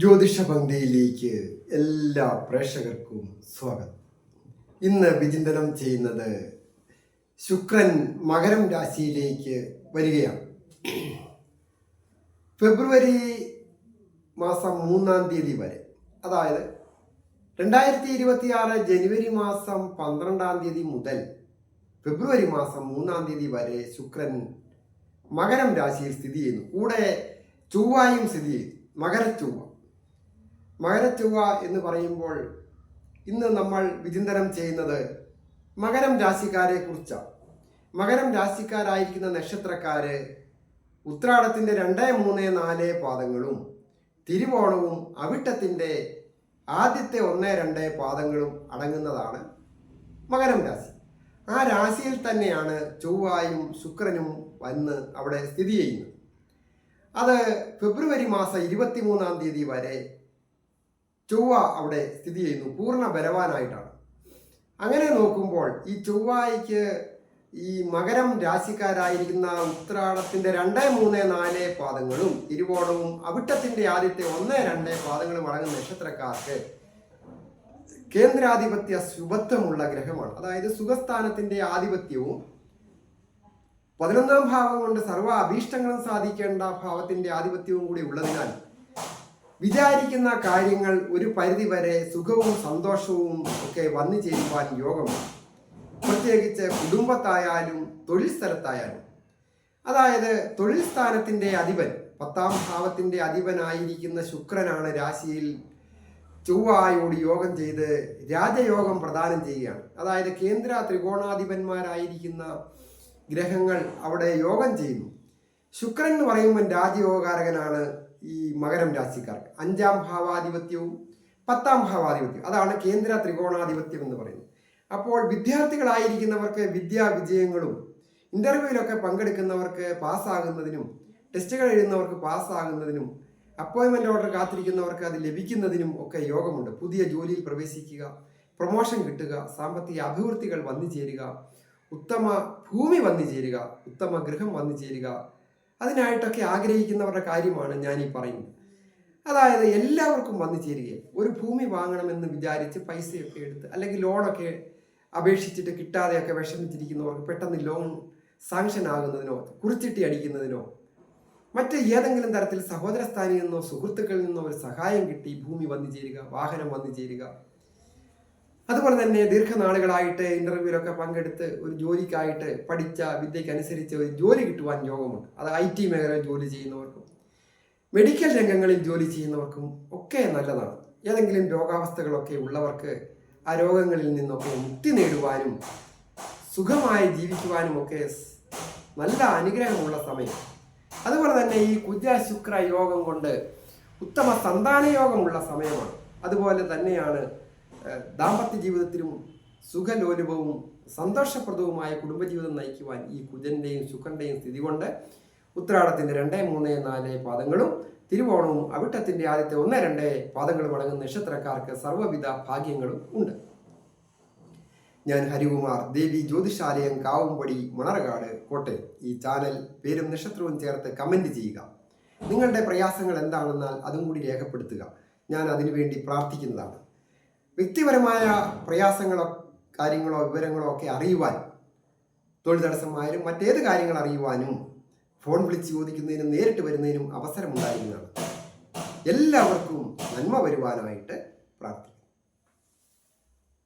ജ്യോതിഷ പങ്ക്തിയിലേക്ക് എല്ലാ പ്രേക്ഷകർക്കും സ്വാഗതം. ഇന്ന് വിചിന്തനം ചെയ്യുന്നത് ശുക്രൻ മകരം രാശിയിലേക്ക് വരികയാണ്. ഫെബ്രുവരി മാസം മൂന്നാം തീയതി വരെ അതായത് രണ്ടായിരത്തി ഇരുപത്തി ആറ് ജനുവരി മാസം പന്ത്രണ്ടാം തീയതി മുതൽ ഫെബ്രുവരി മാസം മൂന്നാം തീയതി വരെ ശുക്രൻ മകരം രാശിയിൽ സ്ഥിതി ചെയ്യുന്നു. കൂടെ ചൊവ്വായും സ്ഥിതി ചെയ്യുന്നു. മകരച്ചൊവ്വ. മകരച്ചൊവ്വ എന്ന് പറയുമ്പോൾ ഇന്ന് നമ്മൾ വിചിന്തനം ചെയ്യുന്നത് മകരം രാശിക്കാരെ കുറിച്ചാണ്. മകരം രാശിക്കാരായിരിക്കുന്ന നക്ഷത്രക്കാര് ഉത്രാടത്തിന്റെ രണ്ട് മൂന്ന് നാല് പാദങ്ങളും തിരുവോണവും അവിട്ടത്തിന്റെ ആദ്യത്തെ ഒന്ന് രണ്ട് പാദങ്ങളും അടങ്ങുന്നതാണ് മകരം രാശി. ആ രാശിയിൽ തന്നെയാണ് ചൊവ്വായും ശുക്രനും വന്ന് അവിടെ സ്ഥിതി ചെയ്യുന്നത്. അത് ഫെബ്രുവരി മാസം ഇരുപത്തിമൂന്നാം തീയതി വരെ ചൊവ്വ അവിടെ സ്ഥിതി ചെയ്യുന്നു പൂർണ ബലവാനായിട്ടാണ്. അങ്ങനെ നോക്കുമ്പോൾ ഈ ചൊവ്വായിക്ക് ഈ മകരം രാശിക്കാരായിരിക്കുന്ന ഉത്രാടത്തിന്റെ രണ്ട് മൂന്ന് നാല് പാദങ്ങളും തിരുവോണവും അവിട്ടത്തിന്റെ ആദ്യത്തെ ഒന്ന് രണ്ട് പാദങ്ങളും അടങ്ങുന്ന നക്ഷത്രക്കാർക്ക് കേന്ദ്രാധിപത്യ ശുഭത്വമുള്ള ഗ്രഹമാണ്. അതായത് സുഖസ്ഥാനത്തിന്റെ ആധിപത്യവും പതിനൊന്നാം ഭാവം കൊണ്ട് സർവ അഭീഷ്ടങ്ങളും സാധിക്കേണ്ട ഭാവത്തിന്റെ ആധിപത്യവും കൂടി ഉള്ളതിനാൽ വിചാരിക്കുന്ന കാര്യങ്ങൾ ഒരു പരിധിവരെ സുഖവും സന്തോഷവും ഒക്കെ വന്നു ചേരുവാൻ യോഗമാണ്. പ്രത്യേകിച്ച് കുടുംബത്തായാലും തൊഴിൽ സ്ഥലത്തായാലും. അതായത് തൊഴിൽ സ്ഥാനത്തിന്റെ അധിപൻ പത്താം ഭാവത്തിന്റെ അധിപനായിരിക്കുന്ന ശുക്രനാണ് രാശിയിൽ ചൊവ്വായോട് യോഗം ചെയ്ത് രാജയോഗം പ്രദാനം ചെയ്യുകയാണ്. അതായത് കേന്ദ്ര ത്രികോണാധിപന്മാരായിരിക്കുന്ന ഗ്രഹങ്ങൾ അവിടെ യോഗം ചെയ്യുന്നു. ശുക്രൻ എന്ന് പറയുമ്പോൾ രാജയോഗകാരകനാണ് ഈ മകരം രാശിക്കാർക്ക്. അഞ്ചാം ഭാവാധിപത്യവും പത്താം ഭാവാധിപത്യവും. അതാണ് കേന്ദ്ര ത്രികോണാധിപത്യം എന്ന് പറയുന്നത്. അപ്പോൾ വിദ്യാർത്ഥികളായിരിക്കുന്നവർക്ക് വിദ്യാ വിജയങ്ങളും ഇന്റർവ്യൂവിലൊക്കെ പങ്കെടുക്കുന്നവർക്ക് പാസ്സാകുന്നതിനും ടെസ്റ്റുകൾ എഴുതുന്നവർക്ക് പാസ്സാകുന്നതിനും അപ്പോയിൻമെന്റ് ഓർഡർ കാത്തിരിക്കുന്നവർക്ക് അത് ലഭിക്കുന്നതിനും ഒക്കെ യോഗമുണ്ട്. പുതിയ ജോലിയിൽ പ്രവേശിക്കുക പ്രൊമോഷൻ കിട്ടുക സാമ്പത്തിക അഭിവൃദ്ധികൾ വന്നു ചേരുക ഉത്തമ ഭൂമി വന്നു ചേരുക ഉത്തമ ഗൃഹം വന്നു ചേരുക അതിനായിട്ടൊക്കെ ആഗ്രഹിക്കുന്നവരുടെ കാര്യമാണ് ഞാൻ ഈ പറയുന്നത്. അതായത് എല്ലാവർക്കും വന്നു ചേരുകയും ഒരു ഭൂമി വാങ്ങണമെന്ന് വിചാരിച്ച് പൈസയൊക്കെ എടുത്ത് അല്ലെങ്കിൽ ലോണൊക്കെ അപേക്ഷിച്ചിട്ട് കിട്ടാതെയൊക്കെ വിഷമിച്ചിരിക്കുന്നവർക്ക് പെട്ടെന്ന് ലോൺ സാങ്ഷൻ ആകുന്നതിനോ കുറിച്ചിട്ടി അടിക്കുന്നതിനോ മറ്റ് ഏതെങ്കിലും തരത്തിൽ സഹോദരസ്ഥാനിൽ നിന്നോ സുഹൃത്തുക്കളിൽ നിന്നോ ഒരു സഹായം കിട്ടി ഭൂമി വന്നു ചേരുക വാഹനം വന്നു ചേരുക. അതുപോലെ തന്നെ ദീർഘനാളുകളായിട്ട് ഇന്റർവ്യൂലൊക്കെ പങ്കെടുത്ത് ഒരു ജോലിക്കായിട്ട് പഠിച്ച വിദ്യക്കനുസരിച്ച് ഒരു ജോലി കിട്ടുവാൻ യോഗമുണ്ട്. അത് ഐ ടി മേഖലയിൽ ജോലി ചെയ്യുന്നവർക്കും മെഡിക്കൽ രംഗങ്ങളിൽ ജോലി ചെയ്യുന്നവർക്കും ഒക്കെ നല്ലതാണ്. ഏതെങ്കിലും രോഗാവസ്ഥകളൊക്കെ ഉള്ളവർക്ക് ആ രോഗങ്ങളിൽ നിന്നൊക്കെ മുക്തി നേടുവാനും സുഖമായി ജീവിക്കുവാനും ഒക്കെ നല്ല അനുഗ്രഹമുള്ള സമയം. അതുപോലെ തന്നെ ഈ കുജ ശുക്ര യോഗം കൊണ്ട് ഉത്തമ സന്താന യോഗമുള്ള സമയമാണ്. അതുപോലെ തന്നെയാണ് ദാമ്പത്യ ജീവിതത്തിലും സുഖലോലുപവും സന്തോഷപ്രദവുമായ കുടുംബജീവിതം നയിക്കുവാൻ ഈ കുജന്റെയും ശുക്രന്റെയും സ്ഥിതി കൊണ്ട് ഉത്രാടത്തിന്റെ രണ്ട് മൂന്ന് നാല് പാദങ്ങളും തിരുവോണവും അവിട്ടത്തിന്റെ ആദ്യത്തെ ഒന്ന് രണ്ട് പാദങ്ങളും അടങ്ങുന്ന നക്ഷത്രക്കാർക്ക് സർവവിധ ഭാഗ്യങ്ങളും ഉണ്ട്. ഞാൻ ഹരികുമാർ ദേവി ജ്യോതിഷാലയം കാവുംപടി മണർകാട് കോട്ടയം. ഈ ചാനൽ പേരും നക്ഷത്രവും ചേർത്ത് കമന്റ് ചെയ്യുക. നിങ്ങളുടെ പ്രയാസങ്ങൾ എന്താണെന്നാൽ അതും കൂടി രേഖപ്പെടുത്തുക. ഞാൻ അതിനുവേണ്ടി പ്രാർത്ഥിക്കുന്നതാണ്. വ്യക്തിപരമായ പ്രയാസങ്ങളോ കാര്യങ്ങളോ വിവരങ്ങളോ ഒക്കെ അറിയുവാൻ തൊഴിൽ തടസ്സമായാലും മറ്റേത് കാര്യങ്ങൾ അറിയുവാനും ഫോൺ വിളിച്ച് ചോദിക്കുന്നതിനും നേരിട്ട് വരുന്നതിനും അവസരമുണ്ടായിരുന്നതാണ്. എല്ലാവർക്കും നന്മ വരുവാനായിട്ട് പ്രാർത്ഥിക്കും